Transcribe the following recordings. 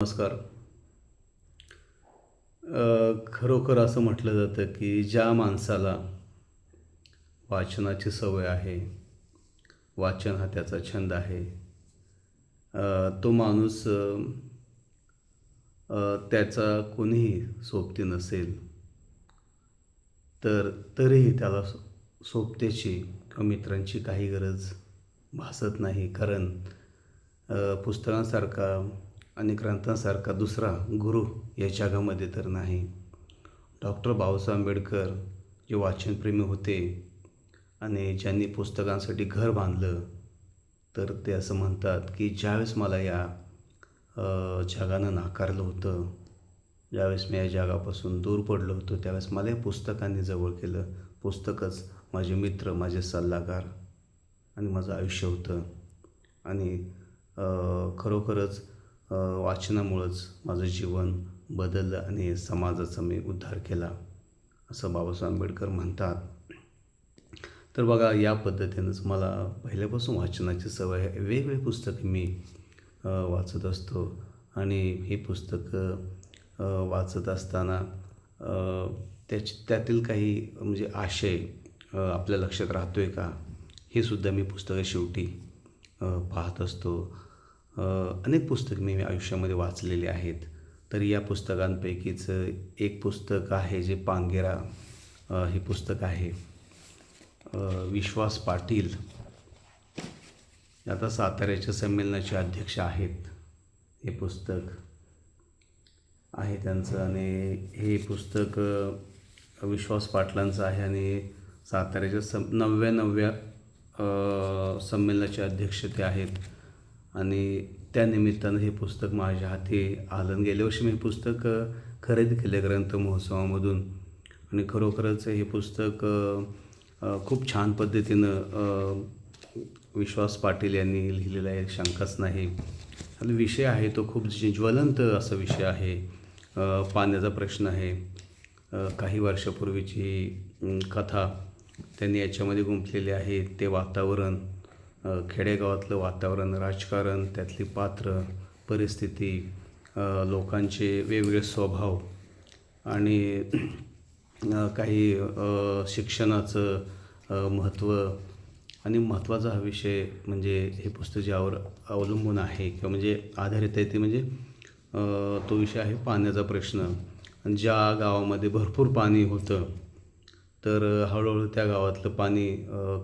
नमस्कार. खरोखर असं म्हटलं जातं की ज्या माणसाला वाचनाची सवय आहे वाचन हा त्याचा छंद आहे तो माणूस त्याचा कोणीही सोबती नसेल तर तरीही त्याला सोबतेची किंवा मित्रांची काही गरज भासत नाही. कारण पुस्तकांसारखा आणि ग्रंथांसारखा दुसरा गुरु या जगामध्ये तर नाही. डॉक्टर बाबासाहेब आंबेडकर जे वाचनप्रेमी होते आणि ज्यांनी पुस्तकांसाठी घर बांधलं तर ते असं म्हणतात की ज्यावेळेस मला या जगानं नाकारलं होतं ज्यावेळेस मी या जगापासून दूर पडलो होतो त्यावेळेस मला या पुस्तकांनी जवळ केलं. पुस्तकच माझे मित्र माझे सल्लागार आणि माझं आयुष्य होतं. आणि खरोखरच वाचनामुळंच माझं जीवन बदललं आणि समाजाचा मी उद्धार केला असं बाबासाहेब आंबेडकर म्हणतात. तर बघा या पद्धतीनंच मला पहिल्यापासून वाचनाची सवय आहे. वेगवेगळी पुस्तके मी वाचत असतो. आणि ही पुस्तकं वाचत असताना त्याच त्यातील काही म्हणजे आशय आपल्या लक्षात राहतो आहे का? हे सुद्धा मी पुस्तकं शेवटी पाहत असतो. अनेक पुस्तक मी आयुष्यामध्ये वाचलेली आहेत. तर या पुस्तकांपैकीच एक पुस्तक आहे जे पांगेरा हे पुस्तक आहे. विश्वास पाटील. आता साताऱ्याच्या संमेलनाचे अध्यक्ष आहेत. हे पुस्तक आहे त्यांचं आणि हे पुस्तक विश्वास पाटलांचं आहे आणि साताऱ्याच्या सम नवव्या नवव्या संमेलनाचे अध्यक्ष ते आहेत. आणि त्यानिमित्तानं हे पुस्तक माझ्या हाती आलं. गेल्या वर्षी मी हे पुस्तक खरेदी केले ग्रंथ महोत्सवामधून. आणि खरोखरच हे पुस्तक खूप छान पद्धतीनं विश्वास पाटील यांनी लिहिलेला आहे शंकाच नाही. आणि विषय आहे तो खूप ज्वलंत असा विषय आहे. पाण्याचा प्रश्न आहे. काही वर्षापूर्वीची कथा त्यांनी याच्यामध्ये गुंफलेली आहे ते वातावरण. खेडेगावातलं वातावरण राजकारण त्यातली पात्र परिस्थिती लोकांचे वेगवेगळे स्वभाव आणि काही शिक्षणाचं महत्त्व आणि महत्त्वाचा हा विषय म्हणजे हे पुस्तक ज्यावर अवलंबून आहे किंवा म्हणजे आधारित आहे ते म्हणजे तो विषय आहे पाण्याचा प्रश्न. आणि ज्या गावामध्ये भरपूर पाणी होतं तर हळूहळू त्या गावातलं पाणी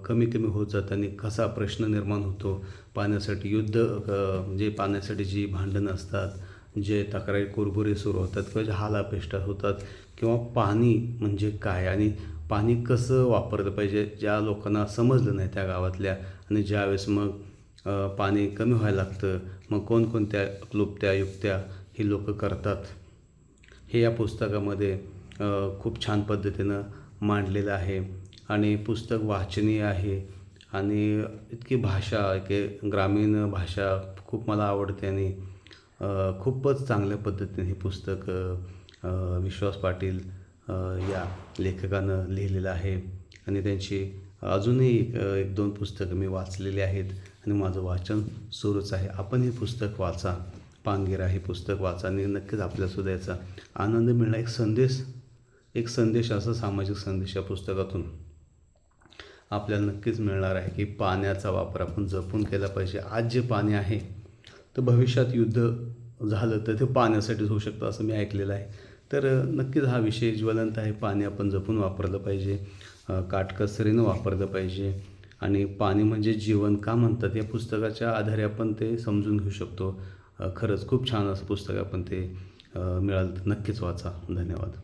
कमी कमी होत जातं आणि कसा प्रश्न निर्माण होतो पाण्यासाठी युद्ध म्हणजे पाण्यासाठी जी भांडणं असतात जे तक्रारी कुरबुरे सुरू होतात किंवा जे हालापेष्टा होतात किंवा पाणी म्हणजे काय आणि पाणी कसं वापरलं पाहिजे ज्या लोकांना समजलं नाही त्या गावातल्या आणि ज्यावेळेस मग पाणी कमी व्हायला लागतं मग कोणकोणत्या क्लुप्त्या युक्त्या ही लोकं करतात हे या पुस्तकामध्ये खूप छान पद्धतीनं मांडलेलं आहे. आणि पुस्तक वाचनीय आहे. आणि इतकी भाषा की ग्रामीण भाषा खूप मला आवडते. आणि खूपच चांगल्या पद्धतीने हे पुस्तक विश्वास पाटील या लेखकानं लिहिलेलं आहे. आणि त्यांची अजूनही एक एक दोन पुस्तकं मी वाचलेली आहेत. आणि माझं वाचन सुरूच आहे. आपण हे पुस्तक वाचा. पांगेरा हे पुस्तक वाचा. आणि नक्कीच आपल्यासुद्धा याचा आनंद मिळणार. एक संदेश एक संदेश असा सामाजिक संदेश या पुस्तकातून आपल्याला नक्कीच मिळणार आहे की पाण्याचा वापर आपण जपून केला पाहिजे. आज जे पाणी आहे तर भविष्यात युद्ध झालं तर ते पाण्यासाठीच होऊ शकतं असं मी ऐकलेलं आहे. तर नक्कीच हा विषय ज्वलंत आहे. पाणी आपण जपून वापरलं पाहिजे. काटकसरीनं वापरलं पाहिजे. आणि पाणी म्हणजे जीवन का म्हणतात या पुस्तकाच्या आधारे आपण ते समजून घेऊ शकतो. खरंच खूप छान असं पुस्तक आपण ते मिळालं तर नक्कीच वाचा. धन्यवाद.